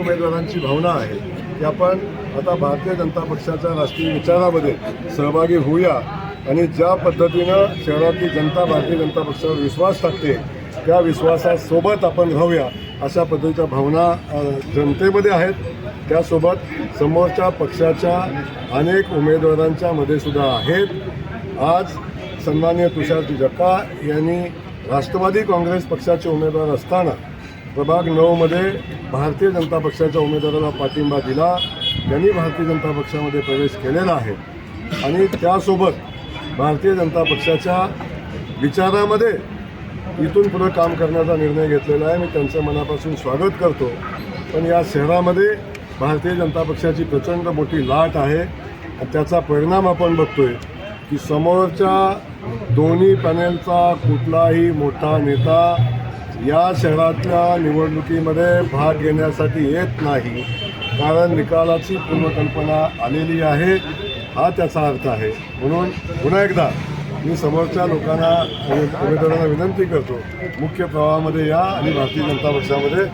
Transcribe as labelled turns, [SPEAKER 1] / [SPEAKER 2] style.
[SPEAKER 1] उमेदवारांची भावना आहे की आपण आता भारतीय जनता पक्षाच्या राष्ट्रीय विचारामध्ये सहभागी होऊया आणि ज्या पद्धतीनं शहरातली जनता भारतीय जनता पक्षावर विश्वास टाकते त्या विश्वासासोबत आपण राहूया अशा पद्धतीच्या भावना जनतेमध्ये आहेत. त्यासोबत समोरच्या पक्षाच्या अनेक उमेदवारांच्या मध्ये सुद्धा आहेत. आज सन्मान्य तुषार जक्का यांनी राष्ट्रवादी काँग्रेस पक्षाचे उमेदवार असताना प्रभाग नऊमध्ये भारतीय जनता पक्षाच्या उमेदवाराला पाठिंबा दिला. त्यांनी भारतीय जनता पक्षामध्ये प्रवेश केलेला आहे. आणि त्यासोबत भारतीय जनता पक्षाच्या विचारामध्ये इथून पुढं काम करण्याचा निर्णय घेतलेला आहे. मी त्यांचं मनापासून स्वागत करतो. पण या शहरामध्ये भारतीय जनता पक्षाची प्रचंड मोठी लाट आहे. आणि त्याचा परिणाम आपण बघतोय की समोरच्या दोन्ही पॅनेलचा कुठलाही मोठा नेता या शहरातल्या निवडणुकीमध्ये भाग घेण्यासाठी येत नाही कारण निकालाची पूर्वकल्पना आलेली आहे हा त्याचा अर्थ आहे. म्हणून पुन्हा एकदा मी समोरच्या लोकांना उमेदवारांना विनंती करतो मुख्य प्रवाहामध्ये या आणि भारतीय जनता पक्षामध्ये